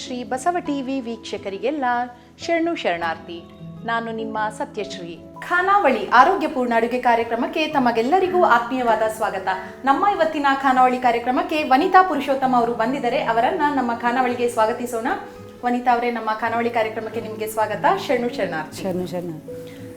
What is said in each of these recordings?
Shri Basava TV ವೀಕ್ಷಕರಿಗೆಲ್ಲ ಶರಣು ಶರಣಾರ್ಥಿ ನಾನು ನಿಮ್ಮ ಸತ್ಯಶ್ರೀ. ಖಾನಾವಳಿ ಆರೋಗ್ಯಪೂರ್ಣ ಅಡುಗೆ ಕಾರ್ಯಕ್ರಮಕ್ಕೆ ತಮಗೆಲ್ಲರಿಗೂ ಆತ್ಮೀಯವಾದ ಸ್ವಾಗತ. ನಮ್ಮ ಇವತ್ತಿನ ಖಾನಾವಳಿ ಕಾರ್ಯಕ್ರಮಕ್ಕೆ ವನಿತಾ ಪುರುಷೋತ್ತಮ ಅವರು ಬಂದಿದ್ದಾರೆ. ಅವರನ್ನ ನಮ್ಮ ಖಾನಾವಳಿಗೆ ಸ್ವಾಗತಿಸೋಣ. ವನಿತಾ ಅವರೇ ನಮ್ಮ ಖಾನಾವಳಿ ಕಾರ್ಯಕ್ರಮಕ್ಕೆ ನಿಮಗೆ ಸ್ವಾಗತ. ಶರಣು ಶರಣಾರ್ಥಿ. ಶರಣು ಶರಣ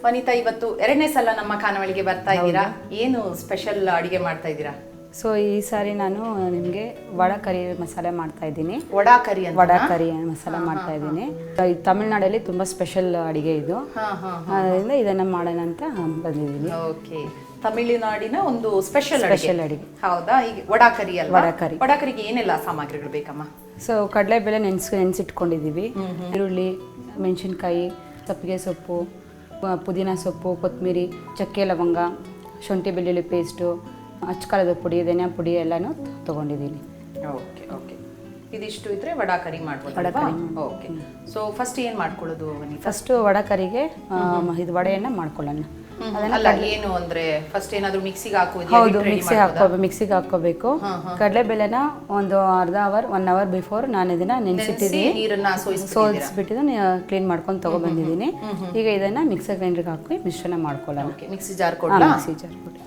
ವನಿತಾ ಇವತ್ತು ಎರಡನೇ ಸಲ ನಮ್ಮ ಖಾನಾವಳಿಗೆ ಬರ್ತಾ ಇದ್ದೀರಾ? ಏನು ಸ್ಪೆಷಲ್ ಅಡುಗೆ ಮಾಡ್ತಾ ಇದ್ದೀರಾ? ಸೊ ಈ ಸಾರಿ ನಾನು ನಿಮಗೆ ವಡ ಕರಿ ಮಸಾಲೆ ಮಾಡ್ತಾ ಇದ್ದೀನಿ. ವಡ ಕರಿ ಅಂತ ವಡ ಕರಿ ಮಸಾಲೆ ಮಾಡ್ತಾ ಇದ್ದೀನಿ. ಇದು ತಮಿಳ್ನಾಡಲ್ಲಿ ತುಂಬ ಸ್ಪೆಷಲ್ ಅಡಿಗೆ ಇದು. ಅದರಿಂದ ಇದನ್ನು ಮಾಡೋಣ ಅಂತ ಬಂದಿದ್ದೀನಿ. ಓಕೆ. ತಮಿಳುನಾಡಿನ ಒಂದು ಸ್ಪೆಷಲ್ ಸ್ಪೆಷಲ್ ಅಡಿಗೆ. ಹೌದಾ? ಈಗ ವಡಾ ಕರಿ ಅಲ್ವಾ? ವಡ ಕರಿ. ವಡಾ ಕರಿಗೆ ಏನೆಲ್ಲ ಸಾಮಗ್ರಿಗಳು ಬೇಕಮ್ಮ? ಸೊ ಕಡಲೆಬೇಳೆ ನೆನೆಸ್ ನೆನೆಸಿಟ್ಕೊಂಡಿದ್ದೀವಿ. ಈರುಳ್ಳಿ ಮೆಣಸಿನ್ಕಾಯಿ ಸಪ್ಪಿಗೆ ಸೊಪ್ಪು ಪುದೀನ ಸೊಪ್ಪು ಕೊತ್ತಂಬರಿ ಚಕ್ಕೆ ಲವಂಗ ಶುಂಠಿ ಬೆಳ್ಳುಳ್ಳಿ ಪೇಸ್ಟು ಅಚ್ಚಕಾರದ ಪುಡಿ ಧನಿಯಾ ಪುಡಿ ಎಲ್ಲನೂ ತಗೊಂಡಿದ್ದೀನಿ. Okay okay. ಇದಿಷ್ಟು ಇದ್ರೆ ವಡಾ ಕರಿ ಮಾಡ್ಬೋದು ಓಕೆ. ಸೊ ಫಸ್ಟ್ ಏನು ಮಾಡ್ಕೊಳ್ಳೋದು ಫಸ್ಟ್ ವಡ ಕರಿಗೆ ಇದು ವಡೆಯನ್ನ ಮಾಡ್ಕೊಳ್ಳೋಣ. ಅಲ್ಲ ಏನು ಅಂದ್ರೆ ಫಸ್ಟ್ ಏನಾದರೂ ಮಿಕ್ಸಿಗೆ ಹಾಕೋದು ಹೌದು ಮಿಕ್ಸಿಗೆ ಹಾಕೋ ಮಿಕ್ಸಿಗೆ ಹಾಕೋಬೇಕು ಕಡಲೆಬೇಳೆನ ಒಂದು ಅರ್ಧ ಅವರ್ ಒನ್ ಅವರ್ ಬಿಫೋರ್ ನಾನು ಇದನ್ನ ನೆನೆಸಿಟ್ಟಿದ್ದೀನಿ ನೀರನ್ನ ಕ್ಲೀನ್ ಮಾಡ್ಕೊಂಡು ತಗೊಬಂದಿದ್ದೀನಿ. ಈಗ ಇದನ್ನ ಮಿಕ್ಸರ್ ಗ್ರೈಂಡರ್ಗೆ ಹಾಕಿ ಮಿಶ್ರಣ ಮಾಡ್ಕೊಳ್ಳೋಣ. ಮಿಕ್ಸಿ ಜಾರ್ ಹಾ, ಕೊಡ್ಲಾ ಮಿಕ್ಸಿ ಜಾರ್ ಕೊಡಿ.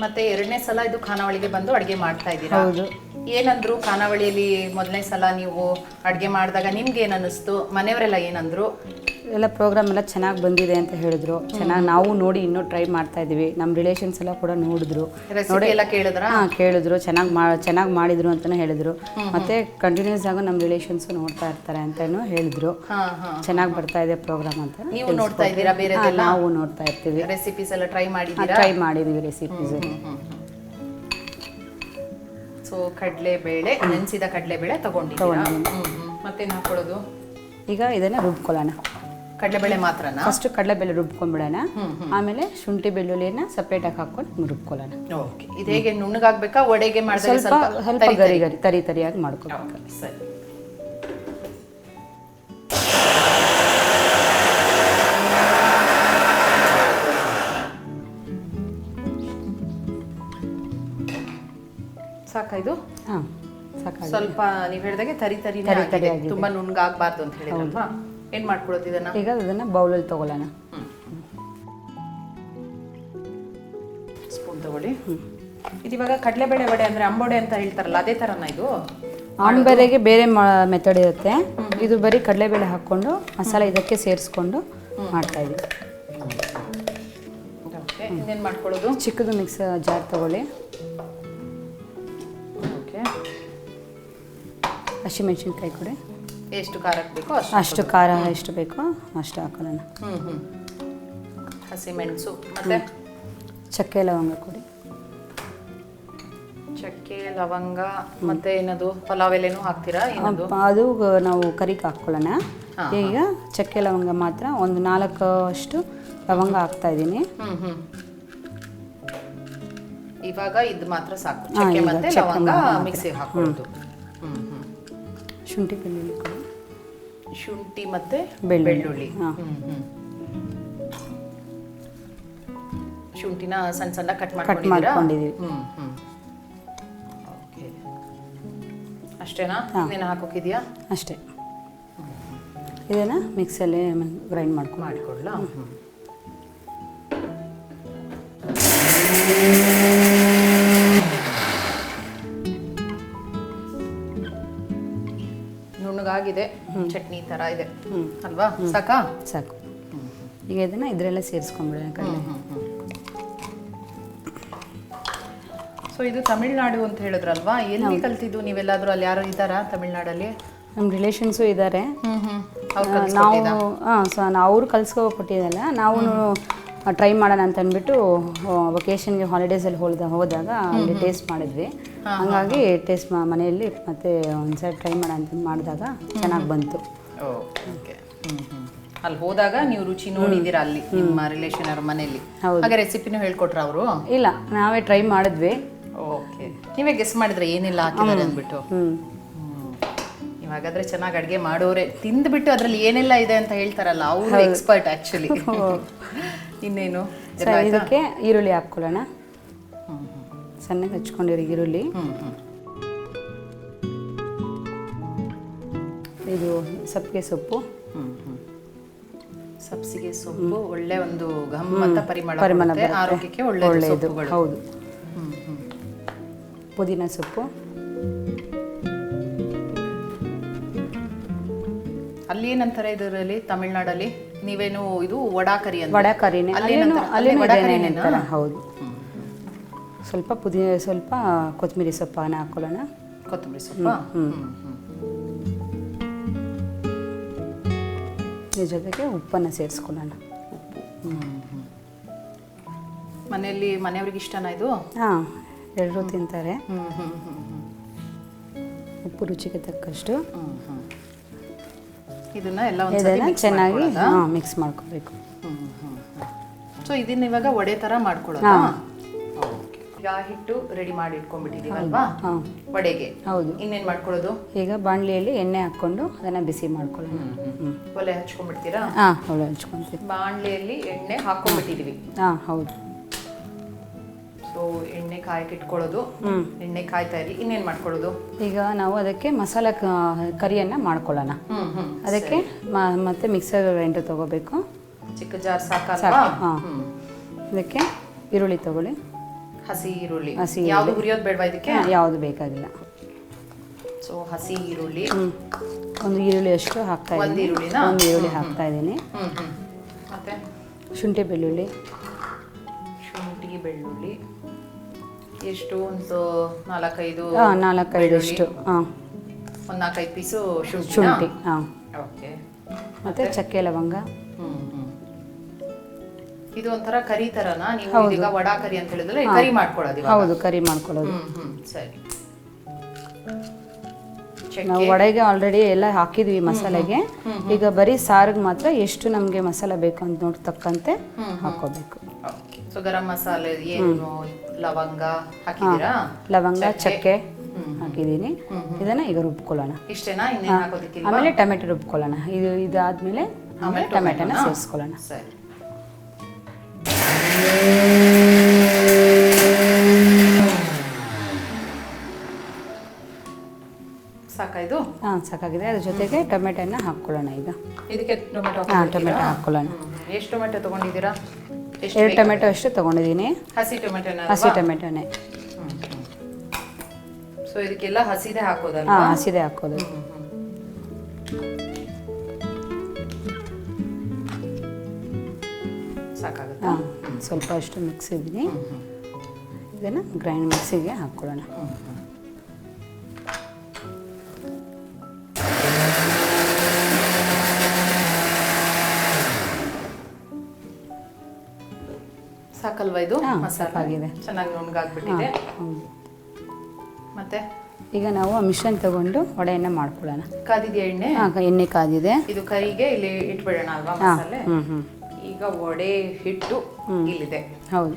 ಮತ್ತೆ ಎರಡನೇ ಸಲ ಇದು ಖಾನಾವಳಿಗೆ ಬಂದು ಅಡಿಗೆ ಮಾಡ್ತಾ ಇದ್ದೀರಾ? ಹೌದು. ಏನಂದ್ರು ಖಾನಾವಳಿಯಲ್ಲಿ ಮೊದಲನೇ ಸಲ ನೀವು ಅಡ್ಗೆ ಮಾಡಿದಾಗ ನಿಮ್ಗೆ ಏನ್ ಅನ್ನಿಸ್ತು? ಮನೆಯವರೆಲ್ಲ ಏನಂದ್ರು? ಎಲ್ಲ ಪ್ರೋಗ್ರಾಮ್ ಎಲ್ಲ ಚೆನ್ನಾಗಿ ಬಂದಿದೆ ಅಂತ ಹೇಳಿದ್ರು. ಚೆನ್ನಾಗಿ ನಾವು ನೋಡಿ ಇನ್ನೂ ಟ್ರೈ ಮಾಡ್ತಾ ಇದೀವಿ. ನಮ್ಮ ರಿಲೇಷನ್ಸ್ ಎಲ್ಲ ಕೂಡ ನೋಡಿದ್ರು. ರೆಸಿಪಿ ಎಲ್ಲ ಕೇಳಿದ್ರ? ಹಾ ಕೇಳಿದ್ರು. ಚೆನ್ನಾಗಿ ಮಾ ಚೆನ್ನಾಗಿ ಮಾಡಿದ್ರು ಅಂತಾನೆ ಹೇಳಿದ್ರು. ಮತ್ತೆ ಕಂಟಿನ್ಯೂಸ್ ಆಗೋ ನಮ್ಮ ರಿಲೇಷನ್ಸ್ ನೋಡ್ತಾ ಇರ್ತಾರೆ ಅಂತಾನು ಹೇಳಿದ್ರು. ಚೆನ್ನಾಗಿ ಬರ್ತಾ ಇದೆ ಪ್ರೋಗ್ರಾಮ್ ಅಂತ ನೀವು ನೋಡ್ತಾ ಇದ್ದೀರಾ ಬೇರೆ ನಾವು ನೋಡ್ತಾ ಇರ್ತೀವಿ. ರೆಸಿಪೀಸ್ ಎಲ್ಲ ಟ್ರೈ ಮಾಡಿದ್ದೀರಾ? ಟ್ರೈ ಮಾಡಿದೀವಿ ರೆಸಿಪೀಸ್ ಸೊ ಕಡಲೆ ಬೇಳೆ ನೆನೆಸಿದ ಕಡಲೆಬೇಳೆ ತಗೊಂಡಿದ್ದೀರಾ? ಮತ್ತೆ. ಹಾಕೊಳ್ಳೋದು ಈಗ ಇದನ್ನ ರುಬ್ಕೊಳ್ಳೋಣ. ಕಡಲೆ ಬೇಳೆ ಮಾತ್ರನಾ? ಫಸ್ಟ್ ಕಡಲೆಬೇಳೆ ರುಬ್ಕೊಂಡ್ಬಿಡೋಣ. ಆಮೇಲೆ ಶುಂಠಿ ಬೆಳ್ಳುಳ್ಳಿನ ಸಪ್ರೇಟಾಗಿ ಹಾಕೊಂಡು ರುಬ್ಕೊಳ್ಳೋಣ. ಓಕೆ. ಇದು ಹೇಗೆ ನುಣ್ಣಗಾಗ್ಬೇಕಾ ಒಡೆಗೆ ಮಾಡಿದ್ರೆ ಸ್ವಲ್ಪ ಸ್ವಲ್ಪ ಗರಿ ಗರಿ ತರಿ? ತರಿಯಾಗಿ ಮಾಡ್ಕೋಬೇಕು. ಸರಿ. ಸಾಕಾ ಇದು? ಹಾಂ ಸಾಕಾಗಿ ಸ್ವಲ್ಪ ನೀವ್ ಹೇಳಿದಾಗೆ ತರಿ ತರಿ ತರಿ ತರಿ. ತುಂಬಾ ನುಣ್ಣಗಾಗ್ಬಾರ್ದು ಅಂತ ಹೇಳಿದ್ರಲ್ವಾ? ಏನ್ ಮಾಡ್ಕೊಳ್ಳೋದು ಇದನ್ನ? ಈಗ ಅದನ್ನು ಬೌಲಲ್ಲಿ ತಗೊಳ್ಳೋಣ. ಸ್ಪೂನ್ ತಗೊಳ್ಳಿ. ಇದು ಇವಾಗ ಕಡಲೆಬೇಳೆ ವಡೆ ಅಂದರೆ ಅಂಬೊಡೆ ಅಂತ ಹೇಳ್ತಾರಲ್ಲ ಅದೇ ಥರನ ಇದು? ಆಂಬೆರೆಗೆ ಬೇರೆ ಮೆಥಡ್ ಇರುತ್ತೆ. ಇದು ಬರೀ ಕಡಲೆಬೇಳೆ ಹಾಕ್ಕೊಂಡು ಮಸಾಲೆ ಇದಕ್ಕೆ ಸೇರಿಸ್ಕೊಂಡು ಮಾಡ್ತಾ ಇದ್ದೀವಿ ಓಕೆ ಇನ್ನೇನ್ ಮಾಡ್ಕೊಳ್ಳೋದು ಚಿಕ್ಕದು ಮಿಕ್ಸ್ ಜಾರ್ ತಗೊಳ್ಳಿ. ಓಕೆ. ಹಸಿಮೆಣಸಿನ್ಕಾಯಿ ಕೊಡಿ ಎಷ್ಟು ಖಾರಕ್ಕೆ ಬೇಕೋ ಅಷ್ಟು ಖಾರ ಎಷ್ಟು ಬೇಕೋ ಅಷ್ಟು ಹಾಕೊಳ್ಳೋಣ. ಹ್ಞೂ ಹ್ಞೂ ಹಸಿಮೆಣಸು ಮತ್ತೆ? ಚಕ್ಕೆ ಲವಂಗ ಕೊಡಿ. ಚಕ್ಕೆ ಲವಂಗ ಮತ್ತೆ ಏನದು? ಪಲಾವ್ ಎಲೆನೂ ಹಾಕ್ತೀರಾ? ಏನದು? ಅದು ನಾವು ಕರಿಗೆ ಹಾಕ್ಕೊಳ್ಳೋಣ. ಈಗ ಚಕ್ಕೆ ಲವಂಗ ಮಾತ್ರ ಒಂದು ನಾಲ್ಕು ಅಷ್ಟು ಲವಂಗ ಹಾಕ್ತಾ ಇದ್ದೀನಿ. ಇವಾಗ ಇದು ಮಾತ್ರ ಸಾಕು. ಚಕ್ಕೆ ಮತ್ತೆ ಲವಂಗ. ಮಿಕ್ಸಿಗೆ ಹಾಕೊಳ್ಳೋದು ಶುಂಠಿ ಬೆಳ್ಳುಳ್ಳಿ ಶುಂಠಿ ಮತ್ತೆ ಬೆಳ್ಳುಳ್ಳಿ. ಶುಂಠಿನ ಸಣ್ಣ ಸಣ್ಣ ಕಟ್ ಕಟ್ ಮಾಡ್ಕೊಂಡಿದ್ದೀವಿ. ಅಷ್ಟೇನಾ? ಇನ್ನೇನು ಹಾಕೋಕಿದ್ಯಾ? ಅಷ್ಟೇ. ಇದನ್ನ ಮಿಕ್ಸಲ್ಲಿ ಗ್ರೈಂಡ್ ಮಾಡ್ಕೊಂಡು ಮಾಡಿಕೊಳ್ಳ ಚಟ್ನಿ ತರ ಇದೆ. ಅಲ್ವಾ? ಸಾಕಾ? ಸಾಕು. ಈಗ ಇದನ್ನ ಇದ್ರೆಲ್ಲ ಸೇರಿಸ್ಕೊಂಡ್ಬಿಡೋಣ ಕಡಲೆ ಸೊ ಇದು ತಮಿಳ್ನಾಡು ಅಂತ ಹೇಳಿದ್ರಲ್ವಾ? ಎಲ್ಲಿ ಕಲ್ತಿದ್ದು ನೀವೆಲ್ಲಾದ್ರೂ? ಅಲ್ಲಿ ಯಾರು ಇದ್ದಾರಾ ತಮಿಳ್ನಾಡಲ್ಲಿ? ನಮ್ಮ ರಿಲೇಷನ್ಸು ಇದ್ದಾರೆ ನಾವು ಹಾಂ ಸೊ ಅವರು ಕಲ್ಸ್ಕೋ ಕೊಟ್ಟಿದ್ದಲ್ಲ ನಾವು ಟ್ರೈ ಮಾಡೋಣ ಅಂತ ಅಂದ್ಬಿಟ್ಟು ವೊಕೇಶನ್ಗೆ ಹಾಲಿಡೇಸಲ್ಲಿ ಹೋದ ಹೋದಾಗ ಅಲ್ಲಿ ಟೇಸ್ಟ್ ಮಾಡಿದ್ವಿ. ಹಂಗಾಗಿ ಟೇಸ್ಟ್ ಮನೆಯಲ್ಲಿ ಮತ್ತೆ ಒಂದ್ಸರಿ ಟ್ರೈ ಅಂತ ಮಾಡಿದಾಗ ಚೆನ್ನಾಗಿ ಬಂತು. ಓಕೆ ಅಲ್ಲಿ ಹೋದಾಗ ನೀವು ರುಚಿ ನೋಡಿದ್ದೀರಾ ಅಲ್ಲಿ ನಿಮ್ಮ ರಿಲೇಷನ್ ಅವ್ರ ಮನೆಯಲ್ಲಿ? ಹೌದು. ಹಾಗೆ ರೆಸಿಪಿನೂ ಹೇಳ್ಕೊಟ್ರ ಅವರು? ಇಲ್ಲ ನಾವೇ ಟ್ರೈ ಮಾಡಿದ್ವಿ. ಓಕೆ ನೀವೇ ಗೆಸ್ ಮಾಡಿದ್ರೆ ಏನಿಲ್ಲ ಹಾಕಿದ್ರೆ ಅಂದ್ಬಿಟ್ಟು? ಹಾಗಾದ್ರೆ ಚೆನ್ನಾಗಿ ಅಡುಗೆ ಮಾಡೋರೆ. ತಿಂದ್ಬಿಟ್ಟು ಅದ್ರಲ್ಲಿ ಏನೆಲ್ಲ ಇದೆ ಅಂತ ಹೇಳ್ತಾರಲ್ಲ ಅವರು ಎಕ್ಸ್ಪರ್ಟ್ ಆಕ್ಚುಲಿ ಇನ್ನೇನು? ಇದಕ್ಕೆ ಈರುಳ್ಳಿ ಹಾಕ್ಕೊಳ್ಳೋಣ. ಸಣ್ಣಗೆ ಹಚ್ಕೊಂಡಿರಿ ಈರುಳ್ಳಿ. ಇದು ಸಪ್ಗೆ ಸೊಪ್ಪು. ಸಬ್ಸಿಗೆ ಸೊಪ್ಪು ಒಳ್ಳೆ ಒಂದು ಗಮ್ಮತ್ತ ಪರಿಮಳ ಪರಿಮಳ ಬರುತ್ತೆ. ಆರೋಗ್ಯಕ್ಕೆ ಒಳ್ಳೆ ಒಳ್ಳೆಯದು ಸೊಪ್ಪುಗಳು. ಹೌದು. ಪುದೀನ ಸೊಪ್ಪು. ಅಲ್ಲಿ ಏನಂತಾರೆ ಇದರಲ್ಲಿ ತಮಿಳ್ನಾಡಲ್ಲಿ? ನೀವೇನು ಇದು ವಡಾಕರಿ ಅಂತ ವಡಾಕರಿನೇ. ಅಲ್ಲಿ ಅಲ್ಲೇನು ಅಲ್ಲೇನು ಅಲ್ಲಿ ಹೌದು ಕರಿನೇನಾ? ಹೌದು. ಸ್ವಲ್ಪ ಪುದೀನ ಸ್ವಲ್ಪ ಕೊತ್ತಂಬರಿ ಸೊಪ್ಪನ್ನ ಹಾಕೊಳ್ಳೋಣ. ಕೊತ್ತಂಬರಿ ಸೊಪ್ಪು? ಇದ್ರ ಜೊತೆಗೆ ಉಪ್ಪನ್ನು ಸೇರಿಸ್ಕೊಳ್ಳೋಣ. ಮನೆಯಲ್ಲಿ ಮನೆಯವ್ರಿಗೆ ಇಷ್ಟನಾ ಇದು? ಹಾಂ ಎಲ್ಲರೂ ತಿಂತಾರೆ. ಉಪ್ಪು ರುಚಿಗೆ ತಕ್ಕಷ್ಟು. ಇದನ್ನ ಎಲ್ಲ ಇದನ್ನು ಚೆನ್ನಾಗಿ ಮಿಕ್ಸ್ ಮಾಡ್ಕೋಬೇಕು. ಸೊ ಇದನ್ನ ಇವಾಗ ವಡೆ ತರ ಮಾಡ್ಕೊಳ್ಳೋಣ. ಈಗ ಹಿಟ್ಟು ರೆಡಿ ಮಾಡಿ ಇಟ್ಕೊಂಡ್ಬಿಟ್ಟಿದೀವಲ್ವಾ ವಡೆಗೆ. ಹೌದು. ಇನ್ನೇನು ಮಾಡ್ಕೊಳ್ಳೋದು? ಈಗ ಬಾಣಲಿಯಲ್ಲಿ ಎಣ್ಣೆ ಹಾಕ್ಕೊಂಡು ಅದನ್ನು ಬಿಸಿ ಮಾಡ್ಕೊಳ್ಳೋಣ. ಒಲೆ ಹಚ್ಕೊಂಡ್ಬಿಡ್ತೀರಾ? ಹಾಂ ಒಲೆ ಹಚ್ಕೊತೀವಿ ಬಾಣಲಿಯಲ್ಲಿ ಎಣ್ಣೆ ಹಾಕೊಂಡ್ಬಿಟ್ಟಿದೀವಿ ಹಾಂ ಹೌದು. ಸೊ ಎಣ್ಣೆ ಕಾಯಕ್ಕೆ ಇಟ್ಕೊಳ್ಳೋದು. ಎಣ್ಣೆ ಕಾಯ್ತಾ ಇರಿ ಇನ್ನೇನು ಮಾಡ್ಕೊಳ್ಳೋದು? ಈಗ ನಾವು ಅದಕ್ಕೆ ಮಸಾಲೆ ಕ- ಕರಿಯನ್ನು ಮಾಡ್ಕೊಳ್ಳೋಣ. ಹ್ಮ್ ಹ್ಮ್. ಅದಕ್ಕೆ ಮ ಮತ್ತೆ ಮಿಕ್ಸರ್ ಗ್ರೈಂಡರ್ ತಗೋಬೇಕು. ಚಿಕ್ಕ ಜಾರ್ ಸಾಕಲ್ವಾ? ಸಾಕು ಹಾಂ. ಅದಕ್ಕೆ ಈರುಳ್ಳಿ ತಗೊಳ್ಳಿ. ಹಸಿ ಈರುಳ್ಳಿ. ಹಸಿ ಯಾವುದು ಹುರಿಯೋದು ಬೇಡವಾ ಇದಕ್ಕೆ? ಯಾವುದು ಬೇಕಾಗಿಲ್ಲ. ಸೊ ಹಸಿ ಈರುಳ್ಳಿ. ಹ್ಞೂ ಒಂದು ಈರುಳ್ಳಿ ಅಷ್ಟು ಹಾಕ್ತಾ ಒಂದು ಇದ್ದೀನಿ. ಈರುಳ್ಳಿನಾ? ಒಂದು ಈರುಳ್ಳಿ ಹಾಕ್ತಾ ಇದ್ದೀನಿ. ಹ್ಮ್ ಹ್ಮ್. ಮತ್ತೆ? ಶುಂಠಿ ಬೆಳ್ಳುಳ್ಳಿ. ಶುಂಠಿ ಬೆಳ್ಳುಳ್ಳಿ. ಎಷ್ಟು? ಒಂದು ನಾಲ್ಕೈದು ಹಾಂ ನಾಲ್ಕೈದಷ್ಟು ಹಾಂ. ಒಂದು ನಾಲ್ಕೈದು ಪೀಸು ಶುಂಠಿ ಶುಂಠಿ ಹಾಂ. ಓಕೆ ಮತ್ತೆ? ಚಕ್ಕೆ ಲವಂಗ. ಹ್ಮ್ ಹ್ಮ್. ಇದು ಒಂಥರ ಕರಿ ತರನ? ನೀವು ಈಗ ವಡಾ ಕರಿ ಅಂತ ಹೇಳಿದ್ರೆ ಕರಿ ಮಾಡ್ಕೊಳ್ಳೋದು ಇವಾಗ. ಹೌದು ಕರಿ ಮಾಡ್ಕೊಳ್ಳೋದು. ಹ್ಮ್ ಹ್ಮ್ ಸರಿ. ನಾವು ವಡೆಗೆ ಆಲ್ರೆಡಿ ಎಲ್ಲ ಹಾಕಿದ್ವಿ ಮಸಾಲೆಗೆ. ಈಗ ಬರೀ ಸಾರಿಗೆ ಮಾತ್ರ ಎಷ್ಟು ನಮಗೆ ಮಸಾಲೆ ಬೇಕು ಅಂತ ನೋಡಿ ತಕ್ಕಂತೆ ಹಾಕೋಬೇಕು ಸೊ ಗರಂ ಮಸಾಲೆ ಏನು? ಲವಂಗ ಹಾಕಿದ್ದೀರಾ? ಲವಂಗ ಚಕ್ಕೆ. ಹಾಕಿದ್ದೀನಿ. ಇದನ್ನ ಈಗ ರುಬ್ಕೊಳ್ಳೋಣ. ಇಷ್ಟೇನಾ? ಇನ್ನೇನ್ ಹಾಕೋದಿಕ್ಕಿಲ್ಲ ಆಮೇಲೆ ಟೊಮೆಟೊ ರುಬ್ಕೊಳ್ಳೋಣ. ಇದು ಇದಾದ್ಮೇಲೆ ಆಮೇಲೆ ಟೊಮೆಟೊನ? ಸೇರಿಸ್ಕೊಳ್ಳೋಣ. ಸರಿ. ಸಾಕಾ ಇದು ಹಾಂ ಸಾಕಾಗಿದೆ. ಅದ್ರ ಜೊತೆಗೆ ಟೊಮೆಟೊನ ಹಾಕ್ಕೊಳ್ಳೋಣ ಈಗ. ಇದಕ್ಕೆ ಟೊಮೆಟೊ ಹಾಂ ಟೊಮೆಟೊ ಹಾಕ್ಕೊಳ್ಳೋಣ. ಎಷ್ಟು ಟೊಮೆಟೊ ತೊಗೊಂಡಿದ್ದೀರಾ? ಎಷ್ಟು ಎರಡು ಟೊಮೆಟೊ ಅಷ್ಟು ತೊಗೊಂಡಿದ್ದೀನಿ. ಹಸಿ ಟೊಮೆಟೊನ ಹಸಿ ಟೊಮೆಟೊನೇ. ಸೊ ಇದಕ್ಕೆಲ್ಲ ಹಸಿದೆ ಹಾಕೋದಲ್ವಾ? ಹಾಂ ಹಸಿದೆ ಹಾಕೋದು. ಸಾಕಾಗುತ್ತೆ? ಹಾಂ. ಸ್ವಲ್ಪ ಅಷ್ಟು ಮಿಕ್ಸ್ ಇದ್ದೀನಿ. ಇದನ್ನು ಗ್ರೈಂಡ್ ಮಿಕ್ಸಿಗೆ ಹಾಕ್ಕೊಳ್ಳೋಣ. ಸಾಕಲ್ವಾ ಇದು? ಸಾಕಾಗಿದೆ. ಚೆನ್ನಾಗಿ ನುಣ್ಣಗಾಗ್ಬಿಟ್ಟಿದೆ. ಮತ್ತೆ? ಈಗ ನಾವು ಆ ಮಿಶ್ರಣ ತಗೊಂಡು ವಡೆಯನ್ನ ಮಾಡ್ಕೊಳ್ಳೋಣ. ಕಾದಿದೆಯಾ ಎಣ್ಣೆ? ಹಾಂ ಎಣ್ಣೆ ಕಾದಿದೆ. ಇದು ಕರಿಗೆ ಇಲ್ಲಿ ಇಟ್ಬಿಡೋಣ ಅಲ್ವಾ ಮಸಾಲೆ? ಹ್ಞೂ ಹ್ಞೂ ಈಗ ವಡೆ ಹಿಟ್ಟು ಇಲ್ಲಿದೆ. ಹೌದು.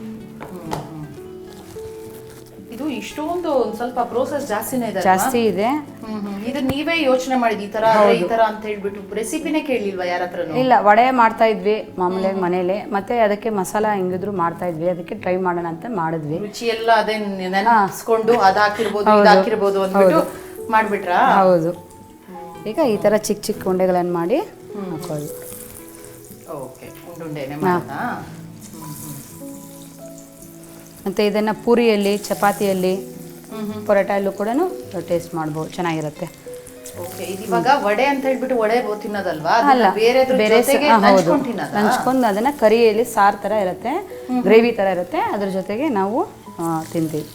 ಇದು ಇಷ್ಟೊಂದು ಒಂದ್ ಸ್ವಲ್ಪ ಪ್ರೋಸೆಸ್ ಜಾಸ್ತಿನೇ ಇದೆ ಅಲ್ವಾ? ಜಾಸ್ತಿ ಇದೆ. ಹ್ಮ್. ಇದು ನೀವೇ ಯೋಚನೆ ಮಾಡಿದ್ವಿ ಈ ತರ ಆದ್ರೆ ಈ ತರ ಅಂತ ಹೇಳ್ಬಿಟ್ಟು ರೆಸಿಪಿನೇ ಕೇಳಿಲ್ವಾ ಯಾರ ಹತ್ರನು? ಇಲ್ಲ ವಡೆ ಮಾಡ್ತಾ ಇದ್ವಿ ಮಾಮೂಲಿ ಮನೇಲಿ. ಮತ್ತೆ ಅದಕ್ಕೆ ಮಸಾಲ ಹೆಂಗಿದ್ರು ಮಾಡ್ತಾ ಇದ್ವಿ. ಅದಕ್ಕೆ ಟ್ರೈ ಮಾಡೋಣ ಅಂತ ಮಾಡಿದ್ವಿ. ರುಚಿ ಎಲ್ಲ ಅದೇ ನೆನೆಸ್ಕೊಂಡು ಅದ್ ಹಾಕಿರ್ಬೋದು ಇದ್ ಹಾಕಿರ್ಬೋದು ಅಂದ್ಬಿಟ್ಟು ಮಾಡ್ಬಿಟ್ರಾ? ಹೌದು. ಈಗ ಈ ತರ ಚಿಕ್ಕ ಚಿಕ್ಕ ಉಂಡೆಗಳನ್ನ ಮಾಡಿ ಹಾಕೋದು ಓಕೆ ಉಂಡುಂಡೆನೆ ಮತ್ತು ಇದನ್ನು ಪೂರಿಯಲ್ಲಿ ಚಪಾತಿಯಲ್ಲಿ ಪರೋಟಲ್ಲೂ ಕೂಡ ಟೇಸ್ಟ್ ಮಾಡ್ಬೋದು ಚೆನ್ನಾಗಿರುತ್ತೆ. ಇವಾಗ ವಡೆ ಅಂತ ಹೇಳ್ಬಿಟ್ಟು ವಡೆ ತಿನ್ನೋದಲ್ವಾ? ಅಲ್ಲ ಬೇರೆ ಬೇರೆ ಹೌದು. ನಂಚ್ಕೊಂಡ್ ಅದನ್ನ ಕರಿಯಲ್ಲಿ ಸಾರು ಥರ ಇರುತ್ತೆ ಗ್ರೇವಿ ಥರ ಇರುತ್ತೆ ಅದ್ರ ಜೊತೆಗೆ ನಾವು ತಿಂತೀವಿ.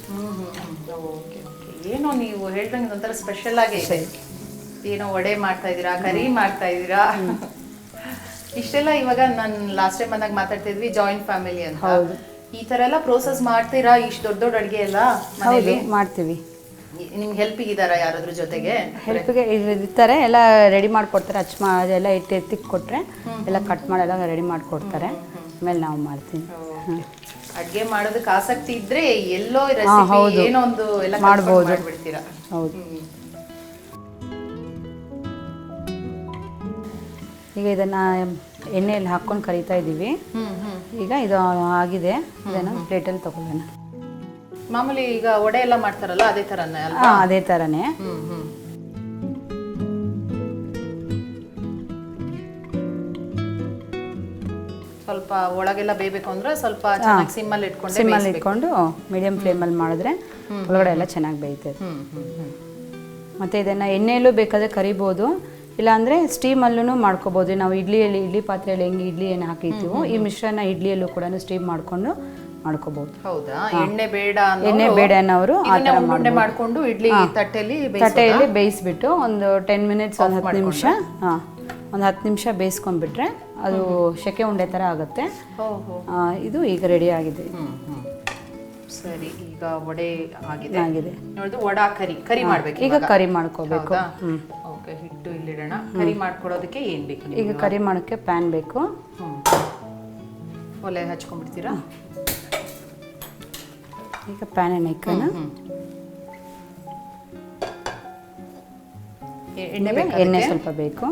ಏನೋ ನೀವು ಹೇಳ್ದಂಗೆ ಒಂಥರ ಸ್ಪೆಷಲ್ ಆಗಿ ಏನೋ ವಡೆ ಮಾಡ್ತಾ ಇದ್ದೀರಾ ಕರಿ ಮಾಡ್ತಾ ಇದ್ದೀರಾ ಇಷ್ಟೆಲ್ಲ ಇವಾಗ ನಾನು ಲಾಸ್ಟ್ ಟೈಮ್ ಬಂದಾಗ ಮಾತಾಡ್ತಿದ್ವಿ ಜಾಯಿಂಟ್ ಫ್ಯಾಮಿಲಿ ಅಂತ. ಈ ತರ ಎಲ್ಲ ಪ್ರೋಸೆಸ್ ಮಾಡ್ತೀರಾ? ಇಷ್ಟು ದೊಡ್ಡ ದೊಡ್ಡ ಅಡ್ಗೆ ಎಲ್ಲ ಹೌದು ಮನೇಲಿ ಮಾಡ್ತೀವಿ ನಿಮ್ಗೆ ಹೆಲ್ಪಿಗೆ ಇದಾರಾ ಯಾರಾದ್ರೂ ಜೊತೆಗೆ? ಹೆಲ್ಪ್ಗೆ ಇರ್ತಾರೆ ಎಲ್ಲ ರೆಡಿ ಮಾಡ್ಕೊಡ್ತಾರೆ. ಅಚ್ಚ ಮಾ ಎಲ್ಲ ಇಟ್ಟು ಎತ್ತಿಕ್ ಕೊಟ್ಟರೆ ಎಲ್ಲ ಕಟ್ ಮಾಡೆಲ್ಲ ರೆಡಿ ಮಾಡ್ಕೊಡ್ತಾರೆ. ಆಮೇಲೆ ನಾವು ಮಾಡ್ತೀವಿ. ಹ್ಮ್. ಅಡ್ಗೆ ಮಾಡೋದಕ್ಕೆ ಆಸಕ್ತಿ ಇದ್ರೆ ಎಲ್ಲೋ ರೆಸಿಪಿ ಏನೋ ಒಂದು ಎಲ್ಲ ಮಾಡ್ಬೋದು. ಮಾಡ್ಬಿಡ್ತೀರಾ. ಹೌದು. ಈಗ ಇದನ್ನು ಎಣ್ಣೆಯಲ್ಲಿ ಹಾಕ್ಕೊಂಡು ಕರಿತಾ ಇದ್ದೀವಿ. ಈಗ ಇದು ಆಗಿದೆ. ಇದನ್ನು ಪ್ಲೇಟಲ್ಲಿ ತಗೊಳ್ಳೋಣ. ಮಾಮೂಲಿ ಈಗ ವಡೆ ಎಲ್ಲ ಮಾಡ್ತಾರಲ್ಲ ಅದೇ ಹಾಂ ಅದೇ ಥರನೇ ಸ್ವಲ್ಪ ಒಳಗೆಲ್ಲ ಬೇಯಬೇಕು ಅಂದ್ರೆ ಸ್ವಲ್ಪ ಚೆನ್ನಾಗಿ ಸಿಮ್ಮಲ್ಲಿ ಇಟ್ಕೊಂಡು ಸಿಮ್ಮಲ್ಲಿ ಇಟ್ಕೊಂಡು ಮೀಡಿಯಮ್ ಫ್ಲೇಮಲ್ಲಿ ಮಾಡಿದ್ರೆ ಒಳಗಡೆ ಎಲ್ಲ ಚೆನ್ನಾಗಿ ಬೇಯುತ್ತೆ ಮತ್ತೆ ಇದನ್ನ ಹ್ಮ್. ಮತ್ತು ಇದನ್ನು ಎಣ್ಣೆಯಲ್ಲೂ ಬೇಕಾದರೆ ಕರಿಬೋದು. ಇಲ್ಲಾಂದರೆ ಸ್ಟೀಮಲ್ಲೂ ಮಾಡ್ಕೋಬೋದು. ನಾವು ಇಡ್ಲಿಯಲ್ಲಿ ಇಡ್ಲಿ ಪಾತ್ರೆಯಲ್ಲಿ ಹೆಂಗೆ ಇಡ್ಲಿ ಏನು ಹಾಕಿರ್ತೀವೋ ಈ ಮಿಶ್ರಣ ಇಡ್ಲಿಯಲ್ಲೂ ಕೂಡ ಸ್ಟೀಮ್ ಮಾಡಿಕೊಂಡು ಮಾಡ್ಕೋಬೋದು. ಹೌದಾ? ಎಣ್ಣೆ ಬೇಡ ಎಣ್ಣೆ ಬೇಡ ಅನ್ನೋರು ಆ ಥರ ಉಂಡೆ ಮಾಡ್ಕೊಂಡು ಇಡ್ಲಿ ತಟ್ಟೆಯಲ್ಲಿ ತಟ್ಟೆಯಲ್ಲಿ ಬೇಯಿಸ್ಬಿಟ್ಟು ಒಂದು ಟೆನ್ ಮಿನಿಟ್ಸ್ ಒಂದು ಹತ್ತು ನಿಮಿಷ ಹಾಂ ಒಂದು ಹತ್ತು ನಿಮಿಷ ಬೇಯಿಸ್ಕೊಂಡ್ಬಿಟ್ರೆ ಅದು ಶೆಕೆ ಉಂಡೆ ಥರ ಆಗುತ್ತೆ. ಇದು ಈಗ ರೆಡಿ ಆಗಿದೆ. ಸರಿ ಈಗ ವಡೆ ಆಗಿದೆ. ಆಗಿದೆ. ನೋಡಿದ್ರೆ ವಡಾ ಕರಿ. ಕರಿ ಮಾಡ್ಬೇಕು ಈಗ ಕರಿ ಮಾಡ್ಕೋಬೇಕು. ಹಿಟ್ಟು ಇಲ್ಲಿಡೋಣ ಕರಿ ಮಾಡ್ಕೊಡೋದಕ್ಕೆ ಏನ್ ಬೇಕು ಈಗ ಕರಿ ಮಾಡೋಕ್ಕೆ ಪ್ಯಾನ್ ಬೇಕು. ಒಲೆ ಹಚ್ಕೊಂಡ್ಬಿಡ್ತೀರಾ? ಈಗ ಪ್ಯಾನ್ ಎಣ್ಣೆ ಇಕ್ಕೋಣ. ಎಣ್ಣೆ ಎಣ್ಣೆ ಸ್ವಲ್ಪ ಬೇಕು.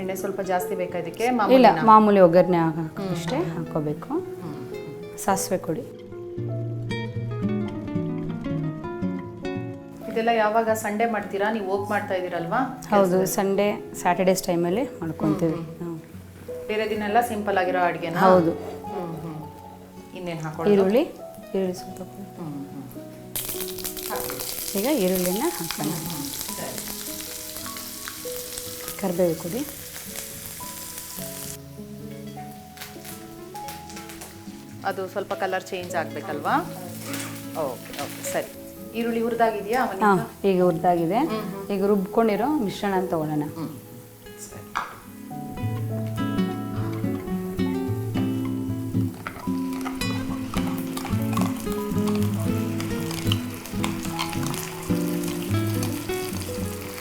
ಎಣ್ಣೆ ಸ್ವಲ್ಪ ಜಾಸ್ತಿ ಬೇಕಾ ಇದಕ್ಕೆ? ಇಲ್ಲ ಮಾಮೂಲಿ ಒಗ್ಗರಣೆ ಹಾಕೋಷ್ಟೇ ಹಾಕೋಬೇಕು. ಸಾಸಿವೆ ಕೊಡಿ. ಇದೆಲ್ಲ ಯಾವಾಗ ಸಂಡೇ ಮಾಡ್ತೀರಾ? ನೀವು ವರ್ಕ್ ಮಾಡ್ತಾ ಇದ್ದೀರಲ್ವಾ? ಹೌದು ಸಂಡೇ ಸ್ಯಾಟರ್ಡೇಸ್ ಟೈಮಲ್ಲಿ ಮಾಡ್ಕೊತೀವಿ. ಬೇರೆ ದಿನ ಎಲ್ಲ ಸಿಂಪಲ್ ಆಗಿರೋ ಅಡುಗೆನ? ಹೌದು. ಇನ್ನೇನು ಹಾಕೊಳ್ಳಿ ಈರುಳ್ಳಿ ಈರುಳ್ಳಿ ಸ್ವಲ್ಪ ಈಗ ಈರುಳ್ಳಿನ ಹಾಕೋಣ. ಕರಿಬೇವು ಕೊಡಿ ಅದು ಸ್ವಲ್ಪ ಕಲರ್ ಚೇಂಜ್ ಆಗಬೇಕಲ್ವಾ? ಓಕೆ. ಈರುಳ್ಳಿ ಹುರಿದಾಗಿದೆಯಾ ಹಾಂ ಈಗ ಹುರಿದಾಗಿದೆ. ಈಗ ರುಬ್ಕೊಂಡಿರೋ ಮಿಶ್ರಣ ತಗೊಳ್ಳೋಣ.